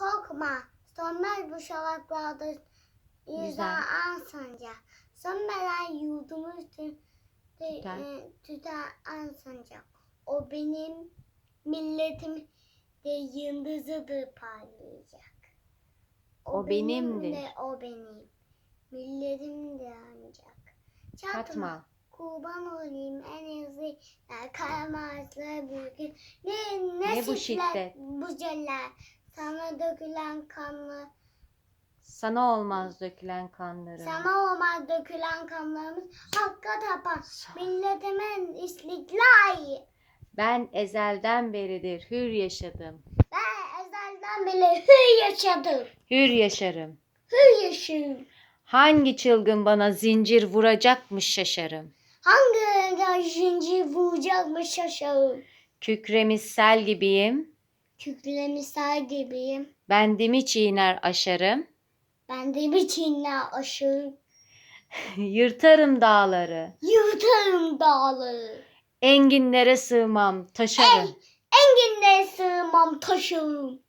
Korkma. Sönmez bu Güzel. yüzden an sancak. Sönmeden yurdumu tü- tü- Tüter. e, an sancak. O benim milletim de yıldızıdır parlayacak. O benimdir. de o benim. Milletim de ancak. Çatma. Katma. Kurban olayım en hızlı karamazlı büyük. Ne, Ne ne, bu şiddet? Bu celler. Sana dökülen kanlı. Sana olmaz dökülen kanlarım. Sana olmaz dökülen kanlarımız. Hakka tapan. Milletimin istiklali. Ben ezelden beridir hür yaşadım. Ben ezelden beri hür yaşadım. Hür yaşarım. Hür yaşıyorum. Hangi çılgın bana zincir vuracakmış şaşarım. Hangi zincir vuracakmış şaşarım. Kükremiz sel gibiyim. Küklemişler gibiyim. Bendimi çiğner aşarım. Ben de bir çinle aşırı. Yırtarım dağları. Yırtarım dağları. Enginlere sığmam taşarım. Enginle sığmam taşırım.